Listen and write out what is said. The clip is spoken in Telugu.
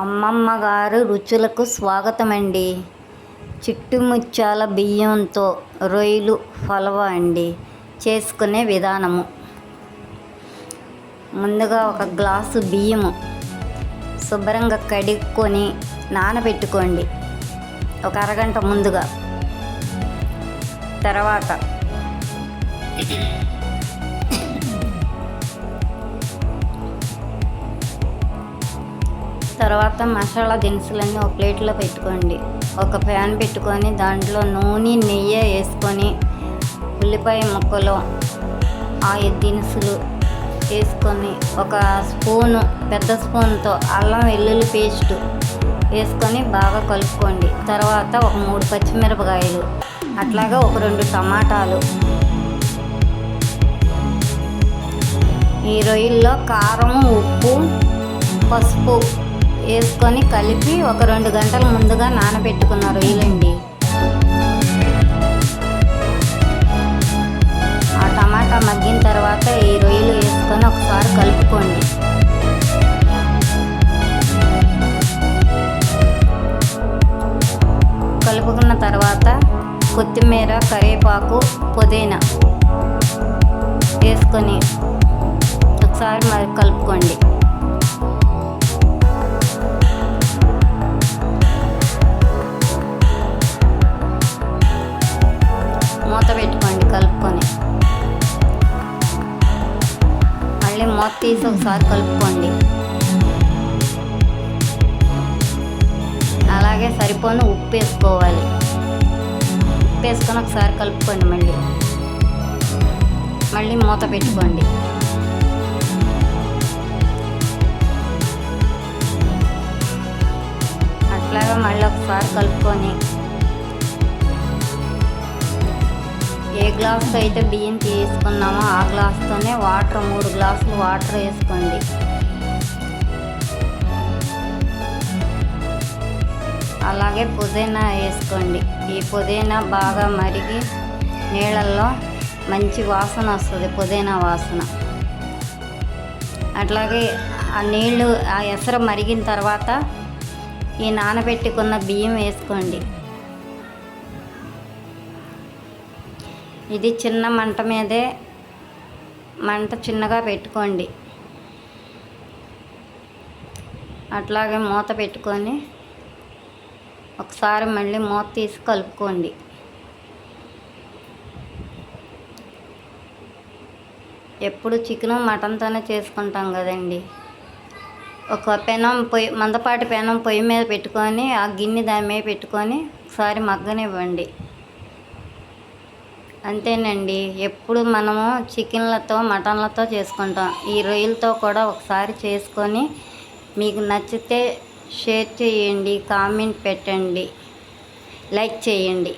అమ్మమ్మ గారు రుచులకు స్వాగతమండి. చిట్టుముత్యాల బియ్యంతో రొయ్యలు ఫలవ అండి. చేసుకునే విధానము. ముందుగా ఒక గ్లాసు బియ్యము శుభ్రంగా కడుక్కొని నానబెట్టుకోండి. ఒక అరగంట ముందుగా. తర్వాత తర్వాత మసాలా దినుసులన్నీ ఒక ప్లేట్లో పెట్టుకోండి. ఒక ప్యాన్ పెట్టుకొని దాంట్లో నూనె నెయ్యి వేసుకొని ఉల్లిపాయ ముక్కలు ఆ దినుసులు వేసుకొని ఒక స్పూను పెద్ద స్పూన్తో అల్లం వెల్లుల్లి పేస్ట్ వేసుకొని బాగా కలుపుకోండి. తర్వాత ఒక మూడు పచ్చిమిరపకాయలు అట్లాగే ఒక రెండు టమాటాలు. ఈ రొయ్యల్లో కారం ఉప్పు పసుపు వేసుకొని కలిపి ఒక రెండు గంటల ముందుగా నానబెట్టుకున్న రొయ్యలండి ఆ టమాటా మగ్గిన తర్వాత ఈ రొయ్యలు వేసుకొని ఒకసారి కలుపుకోండి. కలుపుకున్న తర్వాత కొత్తిమీర కరివేపాకు పుదీనా వేసుకొని ఒకసారి మరి కలుపుకోండి. మూత తీసి ఒకసారి కలుపుకోండి. అలాగే సరిపోను ఉప్పు వేసుకోవాలి ఉప్పు వేసుకొని ఒకసారి కలుపుకోండి మళ్ళీ. మళ్ళీ మూత పెట్టుకోండి. అట్లాగా మళ్ళీ ఒకసారి కలుపుకొని ఏ గ్లాస్తో అయితే బియ్యం తీసుకున్నామో ఆ గ్లాస్తోనే వాటర్ మూడు గ్లాసులు వాటర్ వేసుకోండి. అలాగే పుదీనా వేసుకోండి. ఈ పుదీనా బాగా మరిగి నీళ్ళల్లో మంచి వాసన వస్తుంది పుదీనా వాసన. అట్లాగే ఆ నీళ్ళు ఆ ఎసరు మరిగిన తర్వాత ఈ నానబెట్టుకున్న బియ్యం వేసుకోండి. ఇది చిన్న మంట మీదే మంట చిన్నగా పెట్టుకోండి. అట్లాగే మూత పెట్టుకొని ఒకసారి మళ్ళీ మూత తీసి కలుపుకోండి. ఎప్పుడు చికెను మటన్తోనే చేసుకుంటాం కదండి. ఒక పెనం పొయ్యి మందపాటి పెనం పొయ్యి మీద పెట్టుకొని ఆ గిన్నె దాని మీద పెట్టుకొని ఒకసారి మగ్గనివ్వండి. అంతేనండి. ఎప్పుడు మనము చికెన్లతో మటన్లతో చేసుకుంటాం. ఈ రొయ్యలతో కూడా ఒకసారి చేసుకొని మీకు నచ్చితే షేర్ చేయండి కామెంట్ పెట్టండి లైక్ చేయండి.